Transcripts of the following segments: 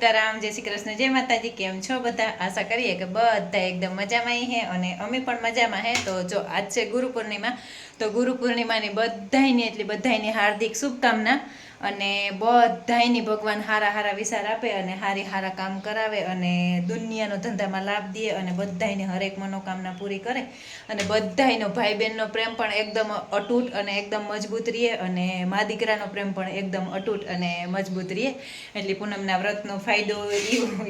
સીતારામ, જય શ્રી કૃષ્ણ, જય માતાજી, કેમ છો બધા? આશા કરીએ કે બધા એકદમ મજામાં હે અને અમે પણ મજામાં હે. તો જો આજ છે ગુરુ પૂર્ણિમા, તો ગુરુ પૂર્ણિમાની બધાયની, એટલે બધાની હાર્દિક શુભકામના. અને બધાયની ભગવાન હારા હારા વિચાર આપે અને હારી હારા કામ કરાવે અને દુનિયાનો ધંધામાં લાભ દે અને બધાયને હરેક મનોકામના પૂરી કરે. અને બધાયનો ભાઈ બહેનનો પ્રેમ પણ એકદમ અતૂટ અને એકદમ મજબૂત રહે અને મા દીકરાનો પ્રેમ પણ એકદમ અતૂટ અને મજબૂત રહે. એટલે પૂનમના વ્રતનો ફાયદો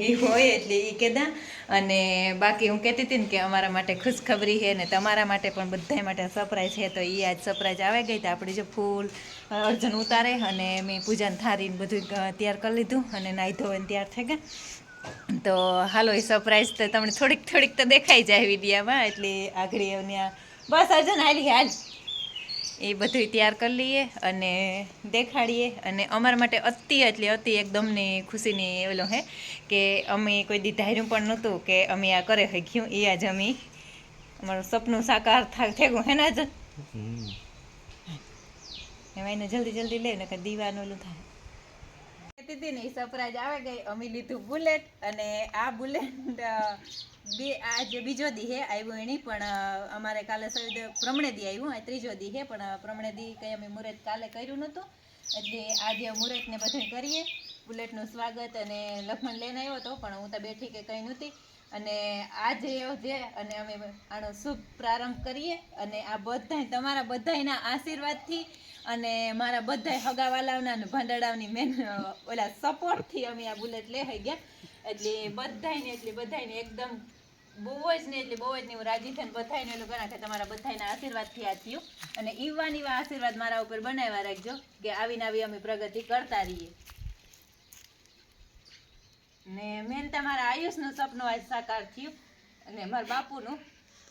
એ હોય એટલે એ કહેતા અને બાકી હું કહેતી હતી ને કે અમારા માટે ખુશખબરી છે ને તમારા માટે પણ બધા માટે સરપ્રાઈઝ છે. તો એ આજ સરપ્રાઈઝ આવે ગઈ તો આપણે જે ફૂલ અર્જન ઉતારે અને મેં પૂજાને થારીને બધું તૈયાર કરી લીધું અને નાહી ધોઈને તૈયાર થઈ ગયા. તો હાલો, એ સરપ્રાઈઝ તો તમને થોડીક થોડીક તો દેખાઈ જાય વિડીયામાં, એટલે આગળ ત્યાં બસ અર્જન હાલી હાલ. એ બધું તૈયાર કરી લઈએ અને દેખાડીએ. અને અમારા માટે અતિ એટલે અતિ એકદમની ખુશીની ઓલો હે કે અમે કોઈ દીધાર્યું પણ નહોતું કે અમે આ કરે શક્યું એ આજે અમે અમારું સપનું સાકાર થાય થેગું હે ને અર્જુન? એમાં એને જલ્દી જલ્દી લે ને કે દીવાનું ઓલું થાય. હતી ને એ સરપ્રાઈઝ આવે ગઈ અમે લીધું બુલેટ અને આ બુલેટ બે, આ જે બીજો દી હે આવ્યું એની, પણ અમારે કાલે સવિદે પ્રમણે દી આવ્યું આ ત્રીજો દી હે પણ પ્રમણે દી કંઈ અમે મુહૂર્ત કાલે કર્યું નહોતું. એટલે આજે મુહૂર્તને બધું કરીએ બુલેટનું સ્વાગત અને લખમણ લઈને આવ્યો હતો પણ હું તો બેઠી કે કંઈ નહોતી. અને આજે જે, અને અમે આનો શુભ પ્રારંભ કરીએ, અને આ બધાય, તમારા બધાયના આશીર્વાદથી અને મારા બધા હગાવાલાઓના અને ભંડાડાઓની મેન ઓલા સપોર્ટથી અમે આ બુલેટ લઈ ગયા. એટલે બધાને એટલે બધાને એકદમ બહુ જ ને એટલે બહુ જ ને હું રાજી થઈને બધાને એલું કરા કે તમારા બધાના આશીર્વાદથી આ થયું. અને ઈવા આશીર્વાદ મારા ઉપર બનાવ્યા રાખજો કે આવીને આવી અમે પ્રગતિ કરતા રહીએ. ને મેન તમારા આયુષનું સપનું આજ સાકાર થયું. અને મારા બાપુનું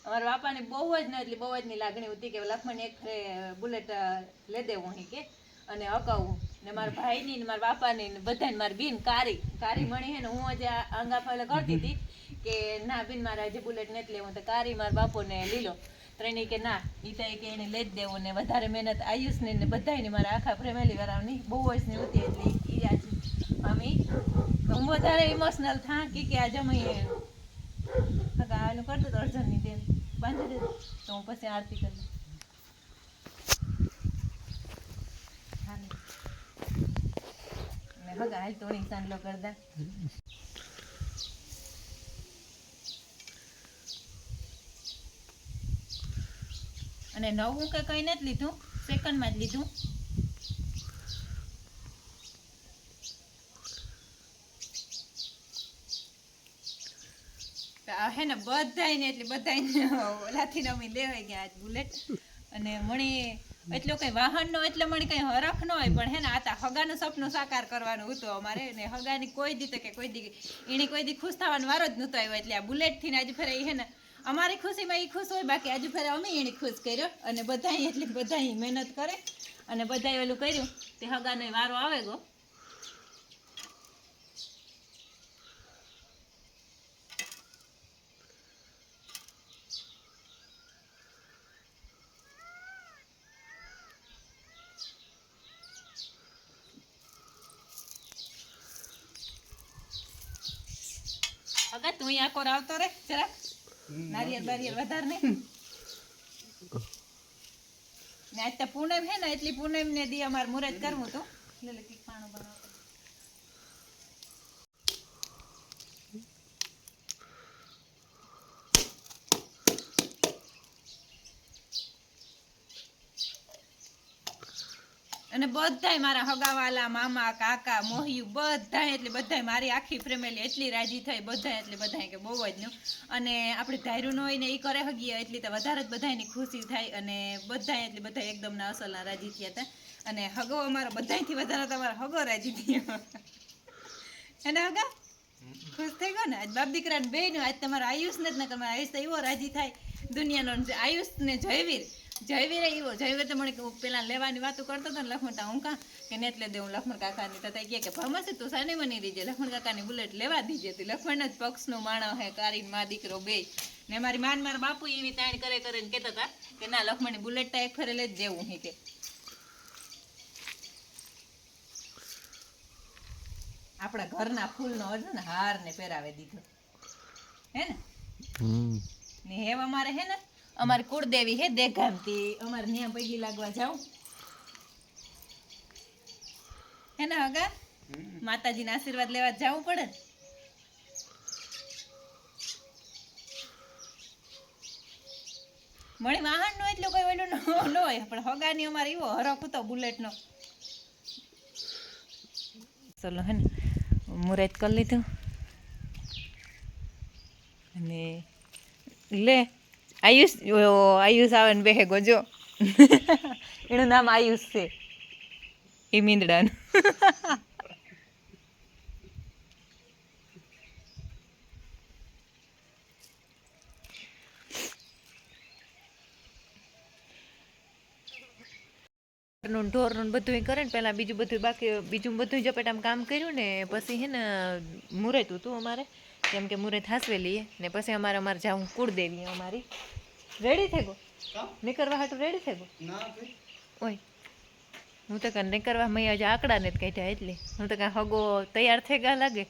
અમારા બાપાની બહુ જ ને એટલી બહુ જ ની લાગણી હતી કે લખમણ એક બુલેટ લઈ દેવું અહીં કે. અને અકાવું ને મારા ભાઈની ને મારા બાપાની ને બધાને મારી બિન કારી. કારી મણી હે ને હું આજે આંગા ફાલે કરતી હતી કે ના બિન મારે આજે બુલેટ નથી લેવું. તો કારી મારા બાપુને લીલો. ત્રણેય કે ના તો કે એને લઈ જ દેવું ને વધારે મહેનત આયુષની ને બધાયની મારા આખા ફેમિલી વાળાની બહુ જ ની હતી એટલે ઈ આજે. અમે હું વધારે ઇમોશનલ થા કે આજે અમે હગા આનું કરતો તો હું પછી આરતી કરી હગા અને નવું કે કઈ નથી લીધું? સેકન્ડમાં જ લીધું તો આ હે ને બધાયને એટલે બધાયને ઓલાથી અમે લેવાય ગયા આજ બુલેટ. અને મણી એટલો કઈ વાહનનો એટલે મણી કઈ હરખ ન હોય, પણ હે ને આ હગાનું સપનું સાકાર કરવાનું હતું અમારે. ને હગાની કોઈ દી કે કોઈ દી એની કોઈ દી ખુશ થવાનો વારો જ નહોતો આવ્યો. એટલે આ બુલેટથી આજે ફરે હે ને અમારી ખુશીમાં એ ખુશ હોય, બાકી આજુ ફરે અમે એને ખુશ કર્યો. અને બધાય એટલે બધાય મહેનત કરે. અને બધાય ઓલું કર્યું, તે હગાનો વારો આવે ગો. હગા તું અહીંયા કોર આવતો રે જરા. નારિયેળ બારિયેળ વધારે ને ને આજ તો પૂનમ હે ને એટલી પૂનમ ને દી અમારે મુરત કરવું તો લે લે પાણું બનાવો. અને બધાય મારા હગાવાલા, મામા, કાકા, મોહિયું, બધાય એટલે બધાય મારી આખી ફેમિલી એટલી રાજી થઈ, બધાય એટલે બધાય કે બહુ જ નું. અને આપણે ધાર્યું ન હોય ને એ કરે હગીએ, એટલી તો વધારે જ બધાયની ખુશી થાય અને બધાય એટલે બધા એકદમના અસલના રાજી થયા હતા. અને હગો અમારો બધાયથી વધારે તમારો હગો રાજી થયો. અને હગા? ખુશ થઈ ગયો ને? આજ બાપ દીકરા બે નું આજ તમારો આયુષ ને જ ને તમારા આયુષ એવો રાજી થાય. દુનિયાનો આયુષ ને જયવીર. જયવીર એવો જયવીર તો મને પેલા લેવાની વાતો કરતો હતો ને લખમણ તા હું કા કે ને એટલે દેવું લખમણ કાકાની તથા કહે કે ફાર્મસી તું સાને બની દીજે લખમણ કાકાની બુલેટ લેવા દીજે તી. લખમણ જ પક્ષનો માણસ હે કારી માં દીકરો બે. ને મારી માન મારા બાપુ એવી તાણ કરે કરે ને કહેતા હતા કે ના લખમણની બુલેટ તા એક ફરે લઈ જ દેવું હે કે. આપણા ઘરના ફૂલનો અર્જુન ને હાર ને પહેરાવી દીધો. હે ને? ને હેવ અમારે હે ને અમારી કુળદેવી હે દેગામતી અમારે ન્યા પૈકી લાગવા જાવ હે ને હગા? માતાજીના આશીર્વાદ લેવા જવું પડે મળી વાહન નો એટલો કોઈ ઓલું ન હોય પણ હગાની અમારે એવો હરખ હતો બુલેટ નો ચલો હે ને મુરત કરી લીધું. અને લે આયુષ આયુષ આવે ને બેહે ગોજો. એનું નામ આયુષ છે. એ મીંદડાનું. નું ઢોરનું ને બધું કરે ને પહેલાં બીજું બધું બાકી બીજું બધું જપેટામાં કામ કર્યું ને પછી હે ને મુરેતું હતું અમારે. કેમ કે મુરત હાસવેલી લઈએ ને પછી અમારે અમારે જાઉં કુળદેવી દેવી અમારી રેડી થઈ ગો નીકળવા હાટું રેડી થઈ ગો ઓય. હું તો કાંઈ નીકળવા મેં આજે આંકડા ને જ કાઢ્યા એટલે. હું તો કાંઈ હગો તૈયાર થઈ ગયા લાગે.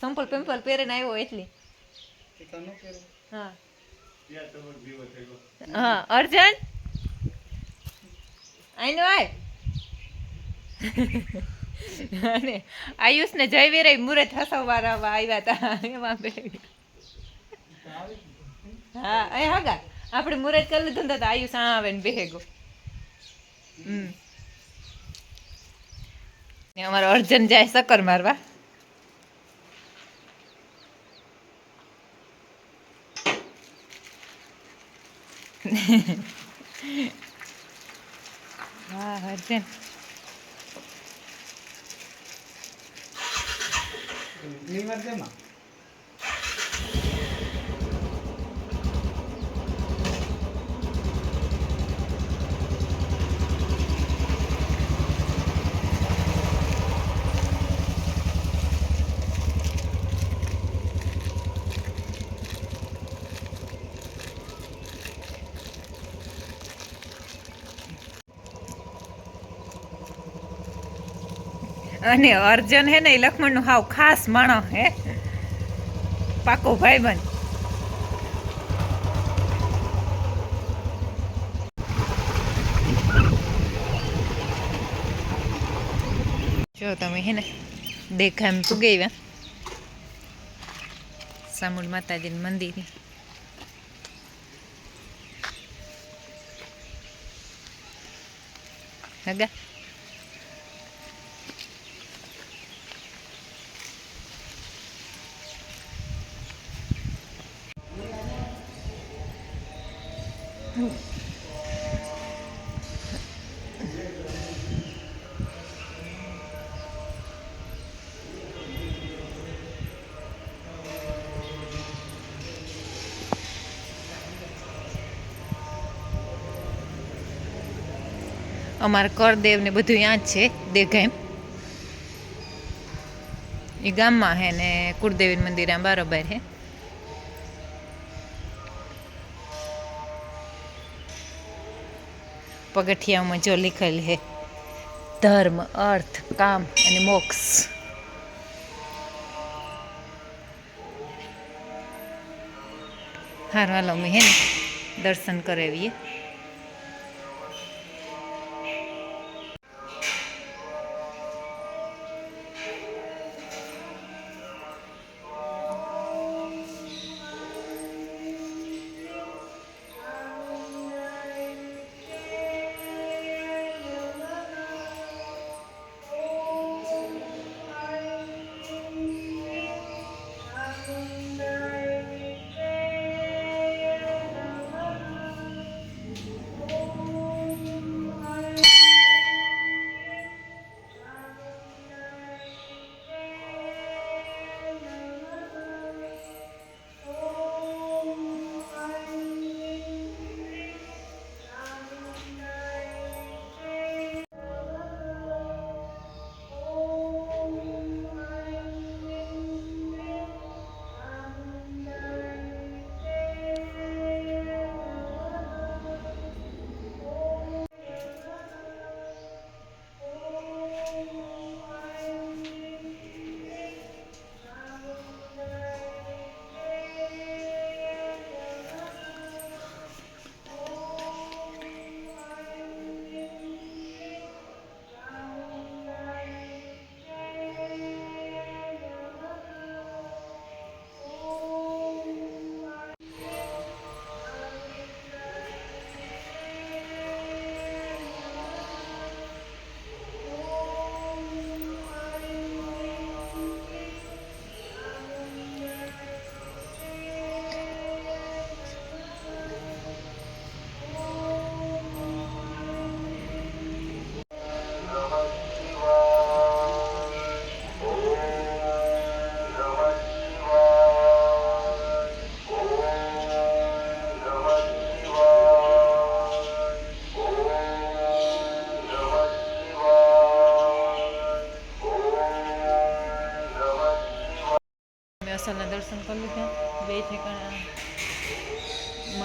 સંપલ પિમ્પલ પહેરીને આવ્યો એટલે. હા. હા અર્જન? આઈનો આય. અને આયુષ ને જયવીર મુરત હસવવાના આવ્યા હતા એમાં બે હા એ હગા આપણે મુરત કરી લીધું તો આયુષ આ આવે ને હમ. ને અમારો અર્જન જાય સકર મારવા. હા, અર્જન. નિવર્તેમાં અને અર્જન હે ને એ લક્ષ્મણનું હાવ ખાસ માણો હે. પાકો બન જો તમે હે ને દેખામ પુગેવા સામુડ માતાજીનું મંદિર હગા. અમારે કરદેવ ને બધું ત્યાં જ છે એમ. એ ગામમાં હે ને કુળદેવી મંદિર, આમ બરોબર હે. પગથિયામાં જો લીખેલ હે, ધર્મ, અર્થ, કામ અને મોક્ષ. હાર હાલો અમે હે ને દર્શન કરાવીએ.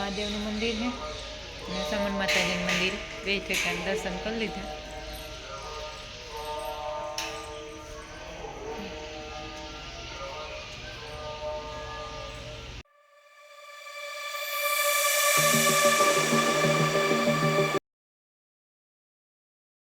મહાદેવનું મંદિર છે. સમન માતાજીનું મંદિર. બે ઠેકાણા દર્શન કરી લીધા.